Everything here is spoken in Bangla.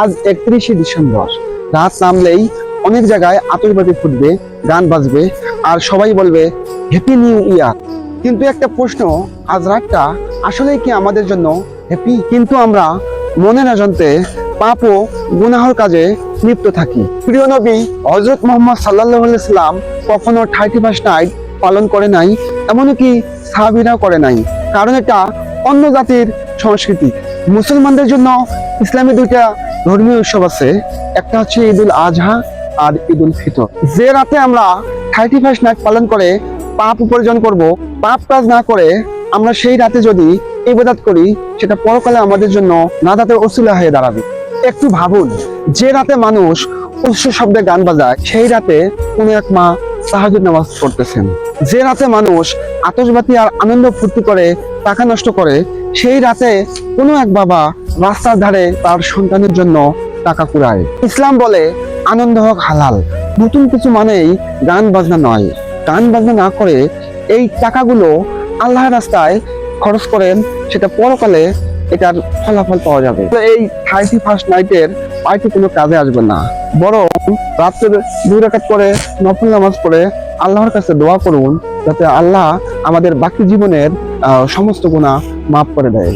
আজ একত্রিশে ডিসেম্বর। রাত নামলেই অনেক জায়গায় আতশবাজি ফুটবে, গান বাজবে আর সবাই বলবে হ্যাপি নিউ ইয়ার কিন্তু একটা প্রশ্ন আজ রাতটা আসলেই কি আমাদের জন্য হ্যাপি কিন্তু আমরা মনে না জানতে পাপ ও গুনাহর কাজে লিপ্ত থাকি। প্রিয় নবী হজরত মোহাম্মদ সাল্লাহ সাল্লাম কখনো থার্টি ফার্স্ট নাইট পালন করে নাই এমনকি সাহাবিরাও করে নাই? কারণ এটা অন্য জাতির সংস্কৃতি। মুসলমানদের জন্য ইসলামী দুইটা ধর্মীয় উৎসব আছে। একটা হচ্ছে ঈদুল আজহা আর ঈদুল ফিতর। যে রাতে আমরা থার্টি ফার্স্ট নাইট পালন করে পাপ উপার্জন করব, পাপ কাজ না করে, আমরা সেই রাতে যদি ইবাদত করি, সেটা পরকালে আমাদের জন্য নাদাতের অসুলা হয়ে দাঁড়াবে। একটু ভাবুন, যে রাতে মানুষ উচ্চ শব্দে গান বাজায়, সেই রাতে কোনো এক মা তাহাজুদ নামাজ পড়তেছেন। যে রাতে মানুষ আতশবাতি আর আনন্দ ফুর্তি করে, টাকা নষ্ট করে, সেই রাতে কোনো এক বাবা রাস্তার ধারে তার সন্তানের জন্য টাকা কুড়ায়। ইসলাম বলে, আনন্দ হোক হালাল। নতুন কিছু মানেই গান বাজনা নয়। গান বাজনা না করে এই টাকাগুলো আল্লাহ রাস্তায় খরচ করেন, সেটা পরকালে এটার ফলাফল পাওয়া যাবে। এই থার্টি ফার্স্ট নাইটের পার্টি কোনো কাজে আসবে না। বরং রাত্রে দুই রাকাত করে নফল নামাজ পড়ে আল্লাহর কাছে দোয়া করুন যাতে আল্লাহ আমাদের বাকি জীবনের সমস্ত গুণা মাফ করে দেয়।